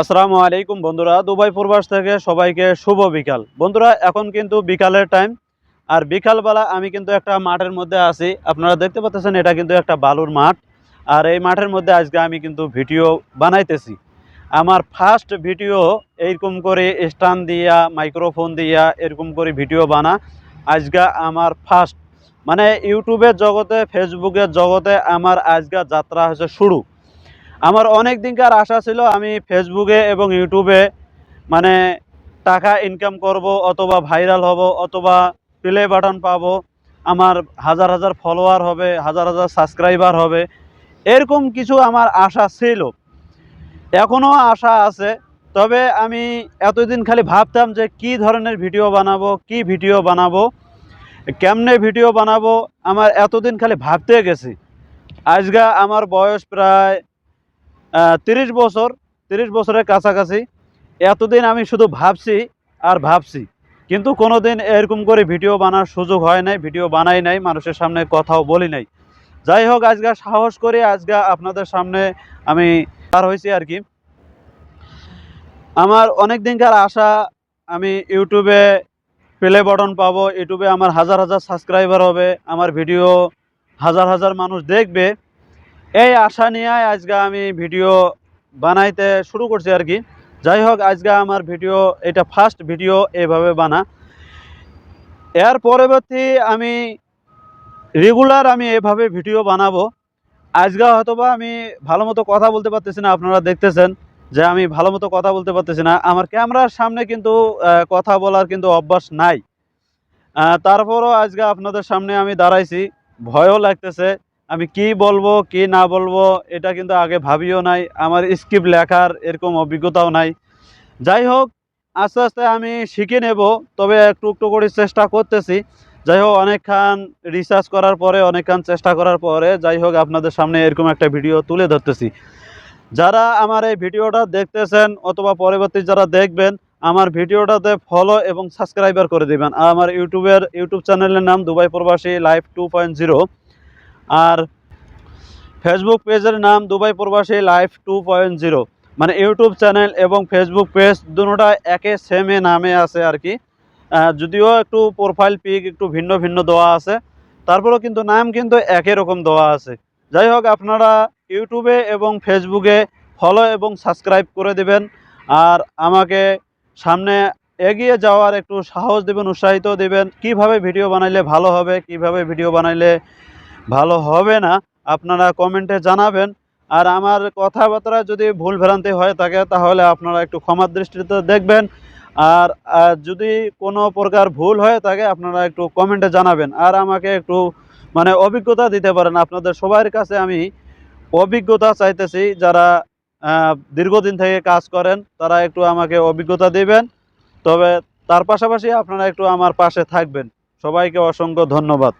আসসালামু আলাইকুম বন্ধুরা, দুবাই প্রবাস থেকে সবাইকে শুভ বিকাল। বন্ধুরা, এখন কিন্তু বিকালের টাইম আর বিকালবেলা আমি কিন্তু একটা মাঠের মধ্যে আছি। আপনারা দেখতে পাচ্ছেন, এটা কিন্তু একটা বালুর মাঠ। আর এই মাঠের মধ্যে আজকে আমি কিন্তু ভিডিও বানাইতেছি। আমার ফার্স্ট ভিডিও এইরকম করে স্ট্যান্ড দিয়া মাইক্রোফোন দিয়া, এরকম করে ভিডিও বানা। আজকে আমার ফার্স্ট মানে ইউটিউবের জগতে ফেসবুকের জগতে আমার আজকে যাত্রা হয়েছে শুরু। আমার অনেক দিনকার আশা ছিল আমি ফেসবুকে এবং ইউটিউবে মানে টাকা ইনকাম করব অথবা ভাইরাল হব অথবা প্লে বাটন পাবো, আমার হাজার হাজার ফলোয়ার হবে, হাজার হাজার সাবস্ক্রাইবার হবে, এরকম কিছু আমার আশা ছিল। এখনও আশা আছে, তবে আমি এতদিন খালি ভাবতাম যে কি ধরনের ভিডিও বানাবো, কি ভিডিও বানাবো, কেমনে ভিডিও বানাবো, আমার এতদিন খালি ভাবতে গেছি। আজকে আমার বয়স প্রায় তিরিশ বছর, তিরিশ বছরের কাছাকাছি। এতদিন আমি শুধু ভাবছি আর ভাবছি। কিন্তু কোনো দিন এরকম করে ভিডিও বানার সুযোগ হয় নাই, ভিডিও বানাই নাই, মানুষের সামনে কথাও বলি নাই। যাই হোক আজকে সাহস করে আজকে আপনাদের সামনে আমি পার হয়েছি আর কি। আমার অনেক দিনকার আশা, আমি ইউটিউবে প্লে বটন পাবো, ইউটিউবে আমার হাজার হাজার সাবস্ক্রাইবার হবে, আমার ভিডিও হাজার হাজার মানুষ দেখবে। এই আশা নিয়ে আজকে আমি ভিডিও বানাইতে শুরু করছি আর কি। যাই হোক, আজকে আমার ভিডিও, এটা ফার্স্ট ভিডিও এভাবে বানা। এর পরবর্তী আমি রেগুলার আমি এভাবে ভিডিও বানাবো। আজকে হয়তোবা আমি ভালো মতো কথা বলতে পারতেছি না, আপনারা দেখতেছেন যে আমি ভালো মতো কথা বলতে পারতেছি না। আমার ক্যামেরার সামনে কিন্তু কথা বলার কিন্তু অভ্যাস নাই। তারপরও আজকে আপনাদের সামনে আমি দাঁড়াইছি। ভয়ও লাগতেছে। আমি কি বলব, কি না বলব, এটা কিন্তু আগে ভাবিও নাই। আমার স্ক্রিপ্ট লেখার এরকম অভিজ্ঞতাও নাই। যাই হোক, আস্তে আস্তে আমি শিখে নেব, তবে একটু একটু করে চেষ্টা করতেছি। যাই হোক অনেকক্ষণ রিসার্চ করার পরে অনেকক্ষণ চেষ্টা করার পরে, যাই হোক, আপনাদের সামনে এরকম একটা ভিডিও তুলে ধরতেছি। যারা আমার এই ভিডিওটা দেখতেছেন অথবা পরবর্তী যারা দেখবেন, আমার ভিডিওটাতে ফলো এবং সাবস্ক্রাইবার করে দিবেন। আর আমার ইউটিউবের, ইউটিউব চ্যানেলের নাম দুবাই প্রবাসী লাইভ টু পয়েন্ট জিরো আর ফেসবুক পেজের নাম দুবাই প্রবাসী লাইভ টু পয়েন্ট জিরো মানে ইউটিউব চ্যানেল এবং ফেসবুক পেজ দুটোটা একে সেমে নামে আছে আর কি। যদিও একটু প্রোফাইল পিক একটু ভিন্ন ভিন্ন দেওয়া আছে। তারপরেও কিন্তু নাম কিন্তু একই রকম দেওয়া আছে। যাই হোক, আপনারা ইউটিউবে এবং ফেসবুকে ফলো এবং সাবস্ক্রাইব করে দেবেন। আর আমাকে সামনে এগিয়ে যাওয়ার একটু সাহস দেবেন, উৎসাহিত দেবেন। কীভাবে ভিডিও বানাইলে ভালো হবে, কীভাবে ভিডিও বানাইলে ভালো হবে না, আপনারা কমেন্টে জানাবেন। আর আমার কথাবার্তা যদি ভুল ভ্রান্তি হয়ে থাকে, তাহলে আপনারা একটু ক্ষমার দৃষ্টিতে দেখবেন। আর যদি কোনো প্রকার ভুল হয়ে থাকে, আপনারা একটু কমেন্টে জানাবেন। আর আমাকে একটু মানে অভিজ্ঞতা দিতে পারেন। আপনাদের সবার কাছে আমি অভিজ্ঞতা চাইতেছি, যারা দীর্ঘদিন থেকে কাজ করেন, তারা একটু আমাকে অভিজ্ঞতা দিবেন। তবে তার পাশাপাশি আপনারা একটু আমার পাশে থাকবেন। সবাইকে অসংখ্য ধন্যবাদ।